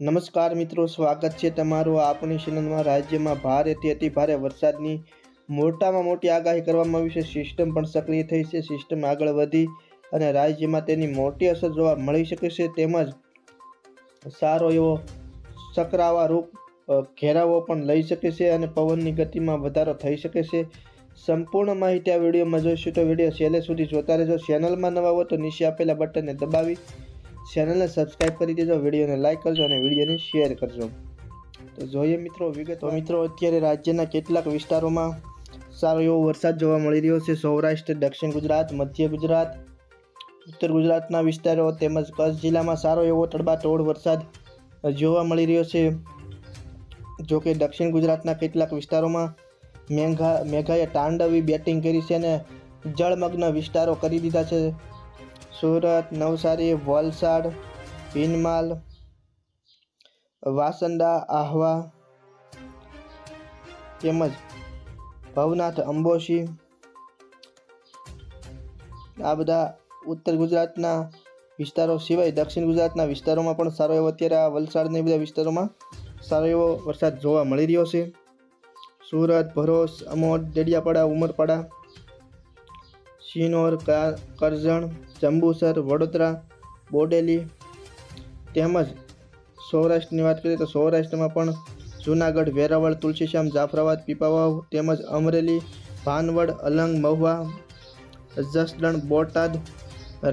નમસ્કાર મિત્રો, સ્વાગત છે તમારું આપણી ચેનલમાં. રાજ્યમાં ભારેથી અતિ ભારે વરસાદની મોટામાં મોટી આગાહી કરવામાં આવી છે. સિસ્ટમ પણ સક્રિય થઈ છે. સિસ્ટમ આગળ વધી અને રાજ્યમાં તેની મોટી અસર જોવા મળી શકે છે. તેમજ સારો એવો સકરાવા રૂપ ઘેરાવો પણ લઈ શકે છે અને પવનની ગતિમાં વધારો થઈ શકે છે. સંપૂર્ણ માહિતી આ વિડીયોમાં જોઈશું તો વીડિયો છેલ્લે સુધી જોતા રહેજો. ચેનલમાં નવા હો તો નીચે આપેલા બટનને દબાવી ચેનલને સબસ્ક્રાઈબ કરી દેજો વિડીયોને લાઇક કરજો અને વિડીયોને શેર કરજો. તો જોઈએ મિત્રો, વિગત. મિત્રો, અત્યારે રાજ્યના કેટલાક વિસ્તારોમાં સારો એવો વરસાદ જોવા મળી રહ્યો છે. સૌરાષ્ટ્ર, દક્ષિણ ગુજરાત, મધ્ય ગુજરાત, ઉત્તર ગુજરાતના વિસ્તારો તેમજ કચ્છ જિલ્લામાં સારો એવો તડબાતોડ વરસાદ જોવા મળી રહ્યો છે. જો કે દક્ષિણ ગુજરાતના કેટલાક વિસ્તારોમાં મેઘા, મેઘાએ તાંડવી બેટિંગ કરી છે અને જળમગ્ન વિસ્તારો કરી દીધા છે. સુરત, નવસારી, વલસાડ ભીનમાલ વાસંદા આહવા, તેમજ ભવનાથ, અંબોશી, આ બધા ઉત્તર ગુજરાતના વિસ્તારો સિવાય દક્ષિણ ગુજરાતના વિસ્તારોમાં પણ સારો એવો અત્યારે આ વલસાડને બધા વિસ્તારોમાં સારો એવો વરસાદ જોવા મળી રહ્યો છે. સુરત ભરોસ અમોદ, ડેડિયાપાડા, ઉમરપાડા શિનોર કરજણ, જંબુસર, વડોદરા, બોડેલી તેમજ સૌરાષ્ટ્રની વાત કરીએ તો સૌરાષ્ટ્રમાં પણ જૂનાગઢ, વેરાવળ, તુલસીશ્યામ, જાફરાબાદ, પીપાવાવ તેમજ અમરેલી, ભાનવડ, અલંગ, મહુવા, જસદણ, બોટાદ,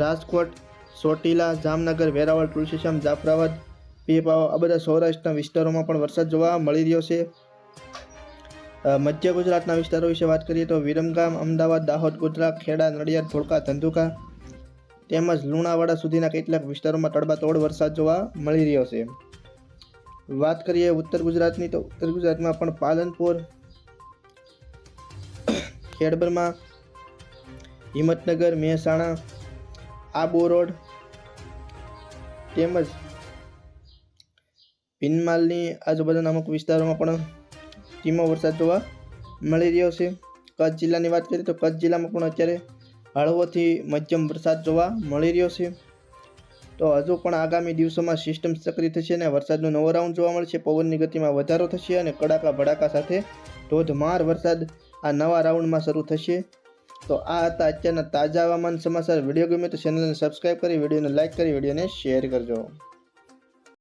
રાજકોટ સોટીલા જામનગર, વેરાવળ, તુલસીશ્યામ, જાફરાબાદ, પીપાવાવ આ બધા સૌરાષ્ટ્રના વિસ્તારોમાં પણ વરસાદ જોવા મળી રહ્યો છે. મધ્ય ગુજરાતના વિસ્તારો વિશે વાત કરીએ તો વિરમગામ, અમદાવાદ, દાહોદ, ગોધરા, ખેડા, નડિયાદ, ધોળકા, ધંધુકા તેમજ લુણાવાડા સુધીના કેટલાક વિસ્તારોમાં તડબાતોડ વરસાદ જોવા મળી રહ્યો છે. વાત કરીએ ઉત્તર ગુજરાતની તો ઉત્તર ગુજરાતમાં પણ પાલનપુર ખેડબરમાં હિંમતનગર, મહેસાણા, આબુ રોડ તેમજ ભીનમાલની આજુબાજુના અમુક વિસ્તારોમાં પણ ધીમો વરસાદ જોવા મળી રહ્યો છે. કચ્છ જિલ્લાની વાત કરીએ તો કચ્છ જિલ્લામાં પણ અત્યારે હળવોથી મધ્યમ વરસાદ જોવા મળી રહ્યો છે. તો હજુ પણ આગામી દિવસોમાં સિસ્ટમ સક્રિય થશે અને વરસાદનો નવો રાઉન્ડ જોવા મળશે. પવનની ગતિમાં વધારો થશે અને કડાકા ભડાકા સાથે ધોધમાર વરસાદ આ નવા રાઉન્ડમાં શરૂ થશે. તો આ હતા અત્યારના તાજા હવામાન સમાચાર. વીડિયો ગમે તો ચેનલને સબસ્ક્રાઈબ કરી, વિડીયોને લાઇક કરી, વિડીયોને શેર કરજો.